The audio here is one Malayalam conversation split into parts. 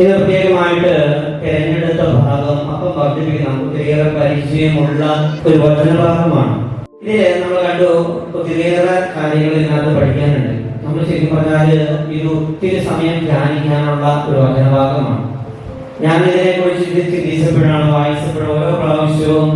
ഇത് പ്രത്യേകമായിട്ട് തിരഞ്ഞെടുത്ത ഭാഗം അപ്പം വർദ്ധിപ്പിക്കുന്ന ഒത്തിരിയേറെ പരിചയമുള്ള ഒരു വചനഭാഗമാണ് ഇതിൽ നമ്മൾ കണ്ടു ഒത്തിരിയേറെ കാര്യങ്ങൾ ഇതിനകത്ത് പഠിക്കാനുണ്ട്. നമ്മൾ ശരിക്കും പറഞ്ഞാൽ ഇത് ഒത്തിരി സമയം ധ്യാനിക്കാനുള്ള ഒരു വചനഭാഗമാണ് ഞാൻ ഇതിനെ കുറിച്ച് ചിന്തിച്ചപ്പോഴാണ് വായിച്ചപ്പോഴും ഓരോ പ്രാവശ്യവും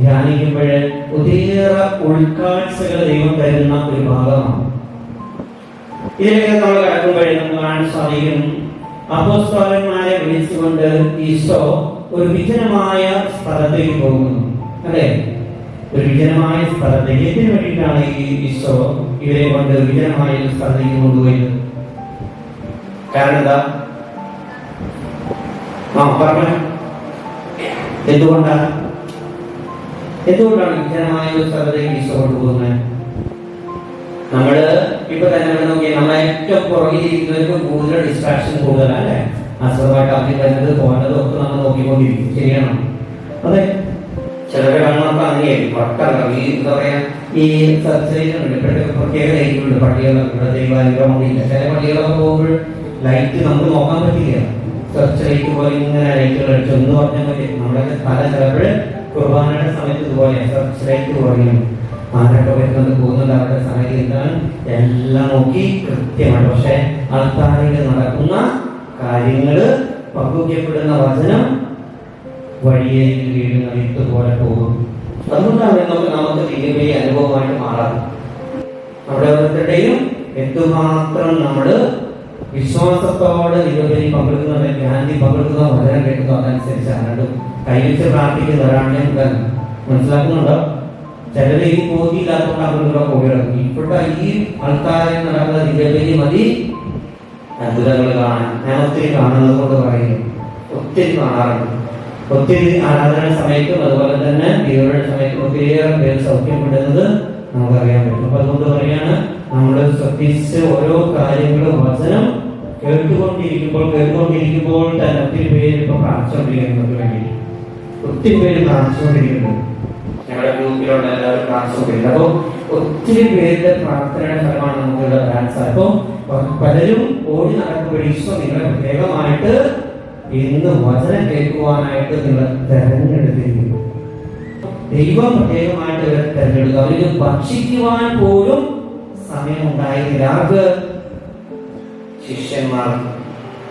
ധ്യാനിക്കുമ്പോൾ ഒത്തിരിയേറെ ഉൾക്കാഴ്ചകൾ ദൈവം തരുന്ന ഒരു ഭാഗമാണ്. ഇതിലേക്ക് നമ്മൾ കിടക്കുമ്പോഴേ നമുക്ക് കാണാൻ സാധിക്കും അപ്പോസ്തലന്മാരെ വിളിച്ചുകൊണ്ട് ഈശോ ഒരു വിജനമായ സ്ഥലത്തേക്ക് പോകുന്നു. അല്ലെ? ഒരു വിജനമായ സ്ഥലത്തേക്ക് എന്തിനു വേണ്ടിയിട്ടാണ് ഈ ഈശോ ഇവരെ കൊണ്ട് വിജനമായ സ്ഥലത്തേക്ക് കൊണ്ടുപോയത്? കാരണം എന്താ? ആ പറഞ്ഞു. എന്തുകൊണ്ടാണ്? എന്തുകൊണ്ടാണ് വിജനമായ ഒരു സ്ഥലത്തേക്ക് ഈശോ കൊണ്ടുപോകുന്നത്? നമ്മൾ ഇപ്പൊ തന്നെ ഇവിടെ നോക്കി നമ്മളെ ഏറ്റവും പുറകിലിരിക്കുന്നവർക്കും കൂടുതൽ ഡിസ്ട്രാക്ഷൻ കൂടുതലല്ലേ? അസുഖമായിട്ട് അവധി വരുന്നത് പോകേണ്ടത് ഒക്കെ നമ്മൾ നോക്കിക്കൊണ്ടിരിക്കും. ശരിയാണോ? അതെ. ചിലരുടെ കണ്ണൊക്കെ അങ്ങനെയായിരിക്കും വട്ടം ഈ എന്താ പറയാ ഈ സർജറിയിലുണ്ട് ഇപ്പോഴത്തെ പ്രത്യേക ലൈറ്റുണ്ട് പള്ളികളൊക്കെ ദൈവാനുഗ്രഹമൊന്നുമില്ല ചില പള്ളികളൊക്കെ പോകുമ്പോൾ ലൈറ്റ് നമുക്ക് നോക്കാൻ പറ്റില്ല. സെർച്ച് ലൈറ്റ് പോലെ ഇങ്ങനെ ലൈറ്റുകൾ അടിച്ചു എന്ന് പറഞ്ഞാൽ മതി. നമ്മുടെ പല ചിലപ്പോൾ കുർബാനയുടെ സമയത്ത് ഇതുപോലെ സെർച്ച് ലൈറ്റ് കുറയും ആരൊക്കെ വരുന്നത് പോകുന്നത് അവരുടെ സമയത്ത് എന്താണ്? എല്ലാം നോക്കി കൃത്യമാണ് പക്ഷെ ആൾക്കാരിൽ നടക്കുന്ന കാര്യങ്ങൾ പങ്കുവയ്ക്കപ്പെടുന്ന വചനം വഴിയെ വീഴുന്ന വിത്ത് പോകും. അതുകൊണ്ടാണ് നമുക്ക് നമുക്ക് വലിയ അനുഭവമായിട്ട് മാറാം. അവിടെ ഓരോരുത്തരുടെയും എന്തുമാത്രം നമ്മൾ വിശ്വാസത്തോട് നിരവധി പങ്കെടുക്കുന്ന ഗാന്ധി പങ്കെടുക്കുന്ന വചനം കേൾക്കുന്നു അതനുസരിച്ചാണ് കൈവച്ച് പ്രാർത്ഥിക്കുന്ന ഒരാളെ മനസ്സിലാക്കുന്നുണ്ടോ? ചിലര് ഈ ബോധ്യമില്ലാത്തതുകൊണ്ട് അവരുടെ പോയിടും ഇപ്പോഴത്തെ ഈ ആൾക്കാരെ നടക്കുന്ന നിരവധി മതി അത്ഭുതങ്ങൾ കാണാൻ ഞാൻ ഒത്തിരി കാണുന്നത് പറയുന്നു. ഒത്തിരി കാണാറുണ്ട്. ഒത്തിരി ആരാധന സമയത്തും അതുപോലെ തന്നെ ദൈവയുടെ സമയത്തും ഒത്തിരിയേറെ പേര് സൗഖ്യപ്പെടുന്നത് നമുക്കറിയാൻ പറ്റും. അപ്പൊ അതുകൊണ്ട് പറയാണ് നമ്മൾ ശ്രദ്ധിച്ച് ഓരോ കാര്യങ്ങളും വചനം കേട്ടുകൊണ്ടിരിക്കുമ്പോൾ കേട്ടുകൊണ്ടിരിക്കുമ്പോൾ തന്നെ ഒത്തിരി പേര് ഇപ്പൊ പ്രാർത്ഥിച്ചുകൊണ്ടിരിക്കുന്നത് വേണ്ടി ഒത്തിരി പേര് പ്രാർത്ഥിച്ചുകൊണ്ടിരിക്കുന്നു പ്രാർത്ഥിച്ചുകൊണ്ടിരിക്കുന്നത്. അപ്പോൾ ഒത്തിരി പേരുടെ പ്രാർത്ഥനയുടെ ഫലമാണ് നമുക്കുള്ള ഡാൻസ് അപ്പോൾ പലരും ഓടി നടക്കുമ്പോൾ ഈശോ നിങ്ങളെ പ്രത്യേകമായിട്ട് ഇന്ന് വചനം കേൾക്കുവാനായിട്ട് നിങ്ങൾ തെരഞ്ഞെടുത്തിരിക്കുന്നു. ദൈവം പ്രത്യേകമായിട്ട് ഇവരെ തെരഞ്ഞെടുക്കുക അവർക്ക് ഭക്ഷിക്കുവാൻ പോലും സമയം അവർക്ക് ശിഷ്യന്മാർ.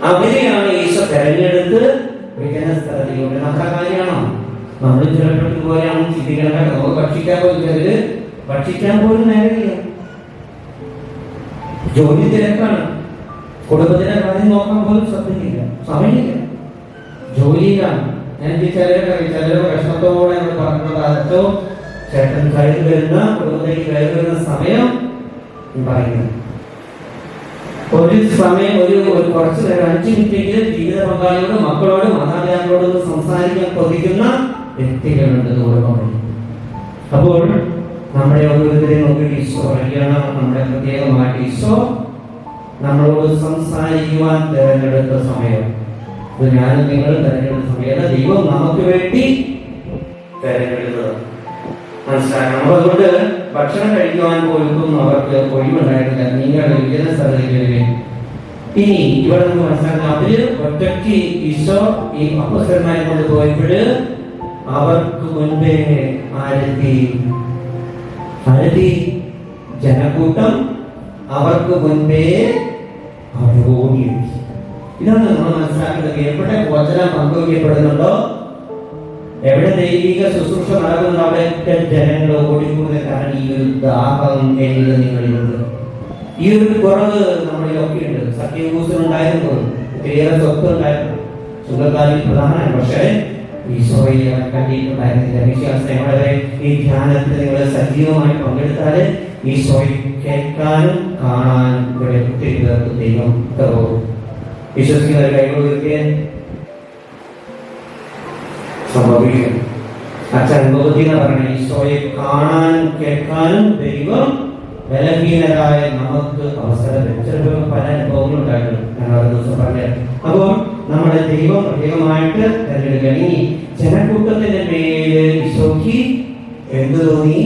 അവരെയാണ് ഈശോ തെരഞ്ഞെടുത്ത് വിജന സ്ഥലത്തിലൂടെ നമ്മുടെ കാര്യമാണോ? നമ്മൾ ചിലപ്പോൾ ഇതുപോലെയാണ് ചിന്തിക്കണം നമുക്ക് ഭക്ഷിക്കാൻ പോലും ചിലര് ഭക്ഷിക്കാൻ പോലും നേരമില്ല. ജോലി തിരക്കാണ്. കുടുംബത്തിനെ കാര്യം നോക്കാൻ പോലും ശ്രദ്ധിക്കില്ല. സമയമില്ല. ജോലിയിലാണ്. ഞാൻ ചിലരൊക്കെ ചിലരെ വിഷമത്തോടെ നമ്മൾ പറഞ്ഞത് അതോ ചേട്ടൻ കയറി വരുന്ന കുടുംബത്തിലേക്ക് കയറി വരുന്ന സമയം പറയുന്നത്. പറയുന്നു ഒരു സമയം ഒരു ഒരു കുറച്ച് നേരം അഞ്ച് മിനിറ്റെങ്കിലും ജീവിത പങ്കാളിയോട് മക്കളോട് മാതാപിതാക്കളോട് സംസാരിക്കാൻ കൊതിക്കുന്ന വ്യക്തികളുണ്ട് ഓർമ്മ അപ്പോൾ നമ്മുടെ ഓരോരുത്തരെയും നോക്കി ഈശോ പറയണം നമ്മുടെ പ്രത്യേകമായിട്ട് ഈശോ നമ്മളോട് സംസാരിക്കുവാൻ തിരഞ്ഞെടുത്ത സമയം. ഇത് ഞാനും നിങ്ങൾ തിരഞ്ഞെടുത്ത സമയത്ത് ദൈവം നമുക്ക് വേണ്ടി തിരഞ്ഞെടുത്തത്. മനസ്സിലാക്കണം. അപ്പൊ അതുകൊണ്ട് ഭക്ഷണം കഴിക്കുവാൻ പോലും അവർക്ക് ഒഴിവുണ്ടായിട്ടില്ല നിങ്ങൾ വിജയ സ്ഥലത്തേക്ക് ഇനി ഇവിടെ നമുക്ക് മനസ്സിലാക്കാം. അവർ ഒറ്റയ്ക്ക് ഈശോ ഈ അപ്പസ്വരന്മാരെ കൊണ്ട് പോയപ്പോഴ് അവർക്ക് മുൻപേ ആരതി ആരെത്തി ജനക്കൂട്ടം അവർക്ക് മുൻപേ അവരോടിയെത്തി ഇതാണ് നമ്മൾ മനസ്സിലാക്കുന്നത് എവിടെ വചനം പങ്കുവയ്ക്കപ്പെടുന്നുണ്ടോ? എവിടെ ദൈവിക ശുശ്രൂഷ നടക്കുന്നുണ്ടോ അവിടെ ജനങ്ങൾ ഓടിക്കൂടുന്ന കാരണം ഈ ഒരു ദാഹം എന്നത് നിങ്ങളിലുണ്ട്. ഈ ഒരു കുറവ് നമ്മളിലൊക്കെ ഉണ്ട് സത്യഭൂഷൺ ഉണ്ടായിരുന്നു ഒത്തിരിയേറെ സ്വത്ത് ഉണ്ടായിരുന്നു. സുഖകാലി പ്രധാനമാണ്. പക്ഷേ ഈശോയെ കണ്ടിട്ടുണ്ടായിരുന്നില്ല വിശ്വാസങ്ങളെ ഈ ധ്യാനത്തിൽ നിങ്ങൾ സജീവമായി പങ്കെടുത്താൽ ഈശോയെ കേൾക്കാനും കാണാനും ഇവിടെ ഒത്തിരി പേർക്ക് ദൈവം തരും വിശ്വസിക്കുന്ന കൈകൊടുക്കുക സംഭവിക്കും. അച്ഛൻ ഭഗവതി എന്ന് പറയുന്നത് ഈശോയെ കാണാനും കേൾക്കാനും ദൈവം ബലഹീനരായ നമുക്ക് അവസരം ചിലപ്പോൾ പല അനുഭവങ്ങളും ഉണ്ടായിട്ടുണ്ട്. ഞാൻ ഒരു ദിവസം പറഞ്ഞത് അപ്പോൾ നമ്മുടെ ദൈവം പ്രത്യേകമായിട്ട് തിരഞ്ഞെടുക്കുക ഇനി ജനക്കൂട്ടത്തിന്റെ മേൽ ഈശോയ്ക്ക് എന്ത് തോന്നി.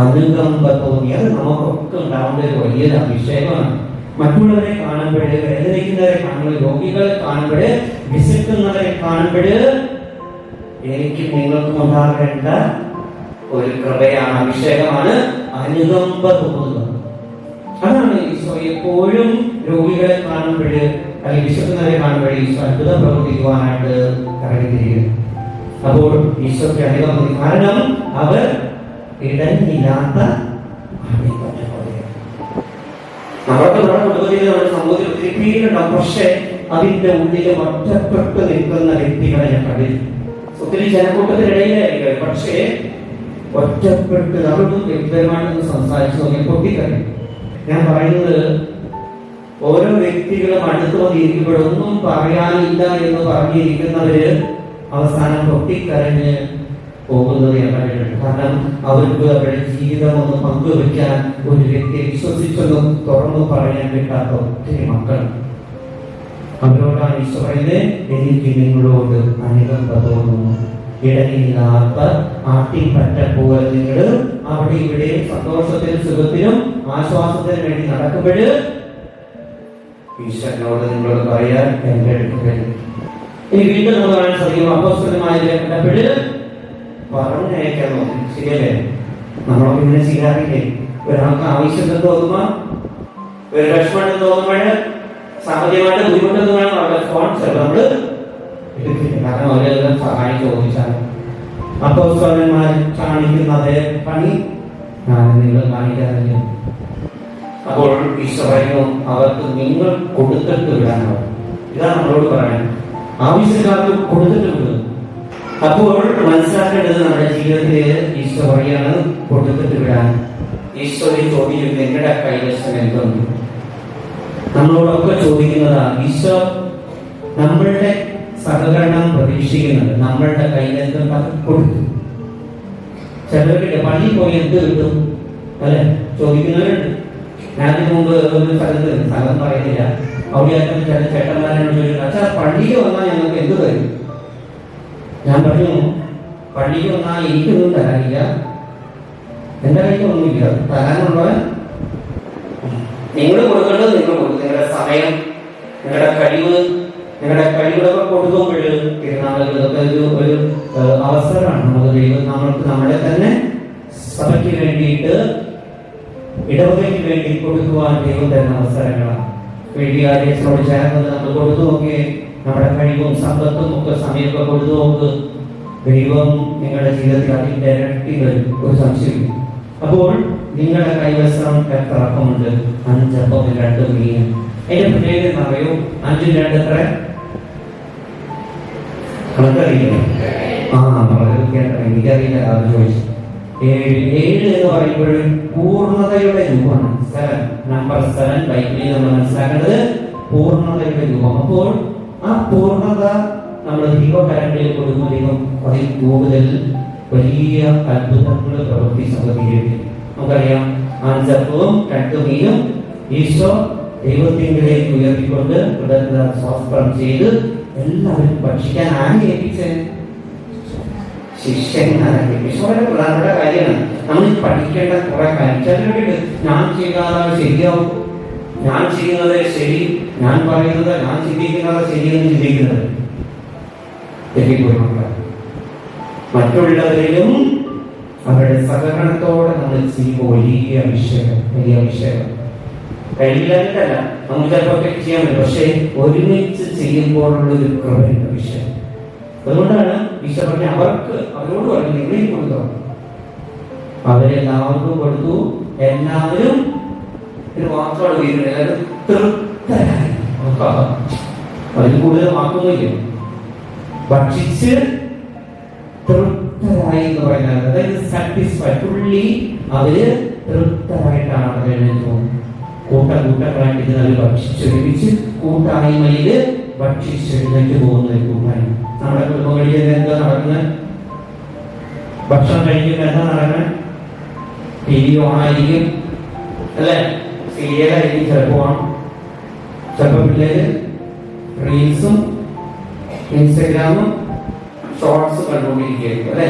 അനുകമ്പ തോന്നി. അത് നമുക്കൊക്കെ ഉണ്ടാവേണ്ട ഒരു വലിയൊരു അഭിഷേകമാണ്. മറ്റുള്ളവരെ കാണുമ്പോൾ വേദനിക്കുന്നവരെ കാണുമ്പോൾ രോഗികളെ കാണുമ്പോൾ വിശക്കുന്നവരെ കാണുമ്പോൾ എനിക്ക് നിങ്ങൾക്കും ഉണ്ടാകേണ്ട ഒരു കൃപയാണ് അഭിഷേകമാണ്. അനുകമ്പ തോന്നുന്നത് അതാണ് ഈശോ എപ്പോഴും രോഗികളെ കാണുമ്പോൾ അല്ലെങ്കിൽ വിശക്കുന്നവരെ കാണുമ്പോൾ ഈശോ അത്ഭുതം പ്രവർത്തിക്കുവാനായിട്ട് ഇറങ്ങിത്തിരിക്കുന്നു. അപ്പോൾ ഈശോയ്ക്ക് അനുകമ്പ കാരണം അവർ ഇടഞ്ഞില്ലാത്ത പക്ഷെ അതിന്റെ ഉള്ളിൽ ഒറ്റപ്പെട്ട് നിൽക്കുന്ന വ്യക്തികളെ ഞാൻ കണ്ടിരുന്നു ഒത്തിരി ജനക്കൂട്ടത്തിനിടയിലായിരിക്കും പക്ഷേ ഒറ്റപ്പെട്ട് അവർക്കും വ്യക്തിപരമായിട്ടൊന്ന് സംസാരിച്ചു നോക്കി പൊട്ടിക്കറി ഞാൻ പറയുന്നത് ഓരോ വ്യക്തികളും അടുത്ത് വന്നിരിക്കുമ്പോഴൊന്നും പറയാനില്ല എന്ന് പറഞ്ഞിരിക്കുന്നവര് അവസാനം പൊട്ടിക്കരഞ്ഞ് പോകുന്നത് ഞാൻ കണ്ടിട്ടുണ്ട് കാരണം അവർക്ക് അവരുടെ ജീവിതം ഒന്ന് പങ്കുവെക്കാൻ ഒരു വ്യക്തിയെ വിശ്വസിച്ചൊന്നും തുറന്നു പറയാൻ കിട്ടാത്ത ഒത്തിരി മക്കൾ. അവരോടാണ് ഈശോ പറയുന്നത് എനിക്ക് നിങ്ങളോട് അനുകമ്പ തോന്നുന്നു. ഇടയില്ലാത്ത ആട്ടിപ്പറ്റ പോലെ നിങ്ങൾ അവിടെ ഇവിടെ സന്തോഷത്തിനും സുഖത്തിനും ആശ്വാസത്തിനും വേണ്ടി നടക്കുമ്പോൾ ഈശ്വരനോട് നിങ്ങളോട് പറയാൻ എന്റെ ഇനി വീണ്ടും നമ്മൾ കാണാൻ സാധിക്കും അപ്പോസ്തലമായി കണ്ടപ്പോൾ പറഞ്ഞയക്കാൻ നോക്കി ശരിയല്ലേ? നമ്മളൊക്കെ ഇങ്ങനെ ചെയ്യാറില്ലേ? ഒരാൾക്ക് ആവശ്യം തോന്നുമ്പോ ഒരു വിഷമം തോന്നുമ്പോൾ സാമ്പത്തികമായിട്ട് ബുദ്ധിമുട്ടെന്ന് വേണം അവരുടെ ഫോൺ ചിലപ്പോൾ നമ്മൾ കാരണം അവരെല്ലാം സഹായം ചോദിച്ചാൽ അപ്പോ സ്വരന്മാർ കാണിക്കുന്ന അതേ പണി നിങ്ങൾ കാണിക്കാറില്ല അപ്പോൾ ഈശോ പറയുന്നു അവർക്ക് നിങ്ങൾ കൊടുത്തിട്ട് വിടാനോ ഇതാണ് നമ്മളോട് പറയുന്നത് ആവശ്യക്കാർക്ക് കൊടുത്തിട്ട് വിടുന്നത് അപ്പോൾ മനസ്സിലാക്കേണ്ടത് നമ്മുടെ ജീവിതത്തിൽ ഈശോ പറയാണ് കൊടുത്തിട്ട് വിടാൻ. ഈശോയെ ചോദിക്കും നിങ്ങളുടെ കൈവശം എന്തുണ്ട് നമ്മളോടൊക്കെ ചോദിക്കുന്നതാണ് ഈശോ നമ്മളുടെ സഹകരണം പ്രതീക്ഷിക്കുന്നത് നമ്മളുടെ കയ്യിൽ എന്തും കൊടുക്കും. ചിലവരുടെ പള്ളി പോയി എന്ത് കിട്ടും? അല്ലെ? ചോദിക്കുന്നവരുണ്ട്. ഞാൻ ഇതിനു മുമ്പ് ഒരു സ്ഥലത്ത് സ്ഥലം പറയുന്നില്ല അവിടെ ചില ചേട്ടന്മാരോട് ചോദിച്ചു പള്ളിക്ക് വന്നാൽ ഞങ്ങൾക്ക് എന്ത് തരും? ഞാൻ പറഞ്ഞു പള്ളിക്ക് വന്നാൽ എനിക്കൊന്നും തരാനില്ല. എന്റെ കയ്യിൽ ഒന്നുമില്ല. തരാനുള്ളവൻ നിങ്ങൾ കൊടുക്കേണ്ടത് നിങ്ങൾ കൊടുക്കും. നിങ്ങളുടെ സമയം നിങ്ങളുടെ കഴിവ് നിങ്ങളുടെ കഴിവുകളൊക്കെ കൊടുക്കുമ്പോൾ തിരുനാളുകളൊക്കെ ഒരു അവസരമാണ് നമുക്ക് ദൈവം നമ്മളെ തന്നെ സഭയ്ക്ക് വേണ്ടിയിട്ട് ഇടവകയ്ക്ക് വേണ്ടി കൊടുക്കുവാൻ ദൈവം തരുന്ന അവസരങ്ങളാണ്. വേദികാര്യത്തിനോട് ചേർന്ന് നമ്മൾ കൊടുത്തു നോക്കി നമ്മുടെ കഴിവും സമ്പത്തും ഒക്കെ സമയമൊക്കെ കൊടുത്തു നോക്ക്. ദൈവം നിങ്ങളുടെ ജീവിതത്തിൽ അതിന്റെ ഇരട്ടി വരും ഒരു സംശയമില്ല. അപ്പോൾ നിങ്ങളുടെ കൈവശം എത്ര അപ്പമുണ്ട് അഞ്ചപ്പം രണ്ട് മീൻ അതിന്റെ പ്രത്യേകത പറയൂ അഞ്ചും രണ്ട് എത്ര? കണക്കറിയില്ല ആ വളരെ കേട്ടോ എനിക്കറിയില്ല അത് ചോദിച്ചു. ഏഴ് ഏഴ് എന്ന് പറയുമ്പോൾ പൂർണതയുടെ രൂപമാണ് സെവൻ നമ്പർ സെവൻ ബൈബിളിൽ നമ്മൾ മനസ്സിലാക്കേണ്ടത് പൂർണതയുടെ രൂപം. അപ്പോൾ ആ പൂർണത നമ്മൾ ദൈവകരങ്ങളിൽ ദൈവം അതിൽ കൂടുതൽ വലിയ അത്ഭുതങ്ങൾ പ്രവർത്തിച്ച് നമുക്ക് നമുക്കറിയാം അഞ്ചപ്പവും കട്ടുമീനും ഈശോ ദൈവത്തിങ്കിലേക്ക് ഉയർത്തിക്കൊണ്ട് കൃതജ്ഞത സ്വസ്ത്രം ചെയ്ത് എല്ലാവരും ഭക്ഷിക്കാൻ ആരെ ഏൽപ്പിച്ചത് പ്രധാനപ്പെട്ട കാര്യമാണ്. നമ്മൾ പഠിക്കേണ്ട കുറെ കാര്യം ചിലരുണ്ട് ഞാൻ ചെയ്യാതെ ശരിയാവും. ഞാൻ ചെയ്യുന്നത് ശരി. ഞാൻ പറയുന്നത് ഞാൻ ചിന്തിക്കുന്നത് ശരിയെന്ന് ചിന്തിക്കുന്നത്. തെറ്റിപ്പോയി മറ്റുള്ളവരിലും അവരുടെ സഹകരണത്തോടെ നമ്മൾ ചെയ്യുമ്പോൾ വലിയ അഭിഷേകം വലിയ അഭിഷേകം. കഴിയില്ലാഞ്ഞിട്ടല്ല നമുക്ക് ചിലപ്പോൾ ചെയ്യാൻ പറ്റും. പക്ഷേ ഒരുമിച്ച് ചെയ്യുമ്പോഴുള്ള ഒരു കൃപയുടെ വിഷയം. അതുകൊണ്ടാണ് ഈശോ പറഞ്ഞ അവർക്ക് അവരോട് പറഞ്ഞു നിങ്ങളെയും കൊടുത്തോ അവരെല്ലാവർക്കും കൊടുത്തു. എല്ലാവരും ഒരു വാക്കോട് വീരുണ്ട് എല്ലാവരും തൃപ്തരായി. അതിൽ കൂടുതൽ വാക്കൊന്നുമില്ല. ഭക്ഷിച്ച് തൃപ്തരായി എന്ന് പറയുന്നത്. അതായത് സാറ്റിസ്ഫൈ ഫുള്ളി അവർ തൃപ്തരായിട്ടാണ് അവരെ എഴുന്നേറ്റ് പോകുന്നത് കൂട്ടം കൂട്ടങ്ങളായിട്ട് ഇതിനാൽ ഭക്ഷിച്ചൊരുമിച്ച് കൂട്ടായ്മയിൽ ഭക്ഷിച്ചെഴുന്നേറ്റ് പോകുന്ന ഒരു കൂട്ടായ്മ. നമ്മുടെ കുടുംബങ്ങളിൽ എന്താ നടക്കുന്നത്? ഭക്ഷണം കഴിക്കുമ്പോൾ എന്താ നടക്കുന്നത്? ടി വി ഓണായിരിക്കും അല്ലേ? സീരിയലായിരിക്കും ചിലപ്പോൾ ഓൺ ചിലപ്പോ പിള്ളേര് റീൽസും ഇൻസ്റ്റഗ്രാമും ഷോർട്സ് കണ്ടുകൊണ്ടിരിക്കുകയായിരിക്കും അല്ലെ?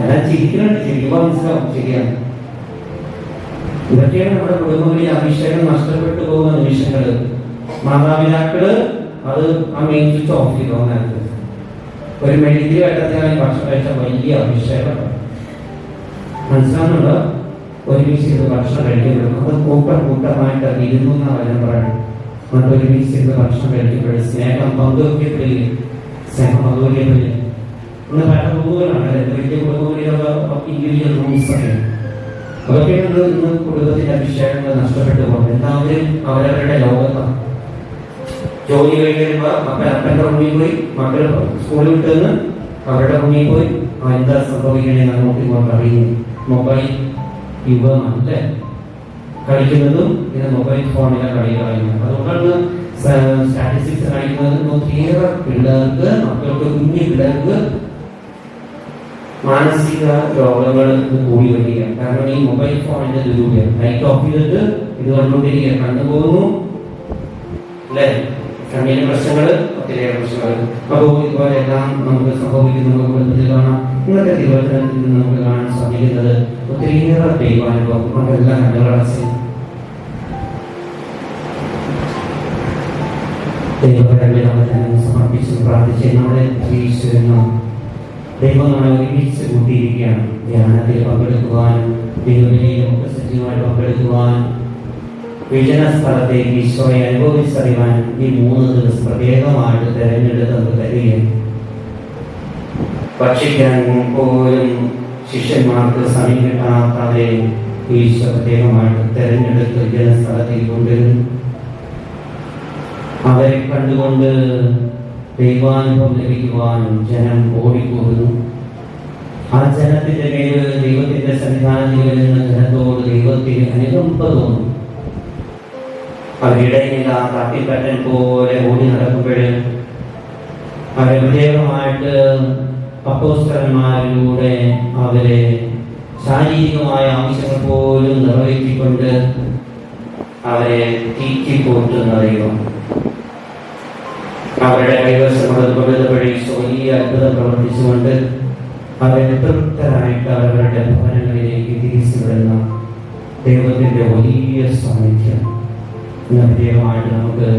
എല്ലാം ചിരിക്കുന്നുണ്ട് ചിരിക്കുമ്പോൾ മനസ്സിലാവും ശരിയാണ്. ഇതൊക്കെയാണ് നമ്മുടെ കുടുംബങ്ങളിൽ അഭിഷേകം നഷ്ടപ്പെട്ടു പോകുന്ന നിമിഷങ്ങൾ. മാതാപിതാക്കൾ അത് ആ മെയിൻ സ്വിച്ച് ഓഫ് ചെയ്തോ നേരത്തെ. ഒരു മെഡിക്കൽ ഘട്ടത്തിലാണ് ഭക്ഷണം കഴിച്ച വലിയ അഭിഷേകം. മനസ്സിലാകുന്നുണ്ടോ ഒരുമിച്ച് ഇരുന്ന് ഭക്ഷണം കഴിക്കുമ്പോഴും അത് കൂട്ടം കൂട്ടമായിട്ട് ഇരുന്നു എന്നാണ് വചനം പറയുന്നത്. നമ്മൾ ഒരുമിച്ച് ഇരുന്ന് ഭക്ഷണം കഴിക്കുമ്പോൾ സ്നേഹം പങ്കുവയ്ക്കപ്പെടില്ല സ്നേഹം പങ്കുവയ്ക്കപ്പെടില്ല ഇന്ന് പല കുടുംബങ്ങളാണ് വലിയ കുടുംബങ്ങളിലുള്ള ഇൻഡിവിജ്വൽ റൂംസ് ഒക്കെ. അതൊക്കെയാണ് ഇന്ന് കുടുംബത്തിന്റെ അഭിഷേകങ്ങൾ നഷ്ടപ്പെട്ടു പോകുന്നത്. എല്ലാവരും അവരവരുടെ ലോകത്താണ് ജോലി കഴിഞ്ഞ് വരുമ്പോ മക്കൾ അപ്പന്റെ റൂമിൽ പോയി മക്കൾ സ്കൂളിൽ വിട്ടുന്ന് അവരുടെ റൂമിൽ പോയി. എന്താ സംഭവിക്കണേന്ന് ഇങ്ങോട്ടും അറിയുന്നു. മൊബൈൽ യുവമല്ല കളിക്കുന്നതും പിന്നെ മൊബൈൽ ഫോണിലെ കളികളായിരുന്നു. അതുകൊണ്ടാണ് സ്റ്റാറ്റിസ്റ്റിക്സ് കാണിക്കുന്നത് ഒത്തിരിയേറെ പിള്ളേർക്ക് മക്കൾക്ക് കുഞ്ഞു പിള്ളേർക്ക് മാനസിക രോഗങ്ങൾ കൂടി വരിക കാരണം ഈ മൊബൈൽ ഫോണിന്റെ ദുരുപയോഗം ലൈറ്റ് ഓഫ് ചെയ്തിട്ട് ഇത് കണ്ടുകൊണ്ടിരിക്കുക കണ്ടു പോകുന്നു? അല്ലേ? കണ്ണിന് പ്രശ്നങ്ങൾ ഒത്തിരിയേറെ പ്രശ്നങ്ങൾ അപ്പോൾ ഇതുപോലെ എല്ലാം നമുക്ക് സംഭവിക്കുന്നു. നമുക്ക് കാണാം. ഇന്നത്തെ തിരുവനന്തപുരത്തിൽ നിന്ന് നമുക്ക് കാണാൻ സാധിക്കുന്നത് ഒത്തിരിയേറെ ദൈവാനുഭവം. നമുക്കെല്ലാം ദൈവകരങ്ങളിൽ നമ്മൾ സമർപ്പിച്ച് പ്രാർത്ഥിച്ച് നമ്മുടെ ഈശ്വരനോ ദൈവം നമ്മളെ ഒരുമിച്ച് കൂട്ടിയിരിക്കുകയാണ്. ധ്യാനത്തിൽ പങ്കെടുക്കുവാനും ദൈവവിനെയും ഒക്കെ സജീവമായി പങ്കെടുക്കുവാനും വിജന സ്ഥലത്തേക്ക് ഈശോയെ അനുഭവിച്ചറിയാൻ ഈ മൂന്ന് ദിവസം പ്രത്യേകമായിട്ട് തെരഞ്ഞെടുത്ത് കരുതിയ. ഭക്ഷിക്കാൻ പോലും ശിഷ്യന്മാർക്ക് സമയം കിട്ടാത്തവരെ ഈശോ പ്രത്യേകമായിട്ട് തെരഞ്ഞെടുത്ത് വിജന സ്ഥലത്തേക്ക് കൊണ്ടുവരുന്നു. അവരെ കണ്ടുകൊണ്ട് ദൈവാനുഭവം ലഭിക്കുവാനും ജനം ഓടിക്കൂടുന്നു. ആ ജനത്തിന്റെ മേൽ ദൈവത്തിന്റെ സന്നിധാനത്തിൽ വരുന്ന ജനത്തോട് ദൈവത്തിന് അനുകമ്പ തോന്നും. അവരിടയില്ല തട്ടിപ്പറ്റൻ പോലെ ഓടി നടക്കുമ്പോഴും അവരെ പ്രത്യേകമായിട്ട് അപ്പോസ്തലന്മാരിലൂടെ അവരെ ശാരീരികമായ ആവശ്യങ്ങൾ പോലും നിറവേറ്റിക്കൊണ്ട് അവരെ തീറ്റിപ്പോറ്റുന്ന ദൈവം അവരുടെ കൈവശമുള്ളത് കൊണ്ടുവഴി വലിയ അത്ഭുതം പ്രവർത്തിച്ചുകൊണ്ട് അവരെ തൃപ്തരായിട്ട് അവരുടെ ഭവനങ്ങളിലേക്ക് തിരിച്ചു വിടുന്ന ദൈവത്തിന്റെ വലിയ സാന്നിധ്യം. ഇന്ന് നമുക്ക്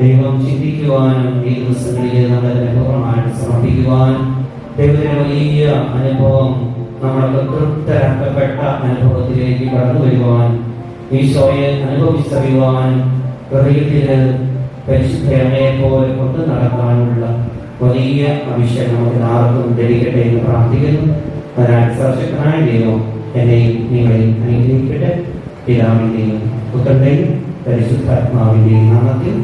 ദൈവം ചിന്തിക്കുവാനും ഈ ദിവസങ്ങളിൽ നമ്മുടെ അനുഭവമായിട്ട് സമർപ്പിക്കുവാൻ ദൈവത്തിന്റെ വലിയ അനുഭവം നമ്മളൊക്കെ തൃപ്തരാക്കപ്പെട്ട അനുഭവത്തിലേക്ക് കടന്നു വരുവാൻ ഈശോയെ അനുഭവിച്ചറിയുവാനും ഹൃദയത്തിൽ പരിശുദ്ധയെ പോലെ കൊണ്ട് നടക്കാനുള്ള വലിയ അഭിഷേകം നമുക്ക് ആർക്കും ധരിക്കട്ടെ എന്ന് പ്രാർത്ഥിക്കുന്നു. അതിനാൽ സർശക്തനായ ദൈവം എന്നെയും നിങ്ങളെയും അനുഗ്രഹിക്കട്ടെ. പിതാവിന്റെയും പുത്രന്റെയും പരിശുദ്ധാത്മാവിന്റെയും നാമത്തിൽ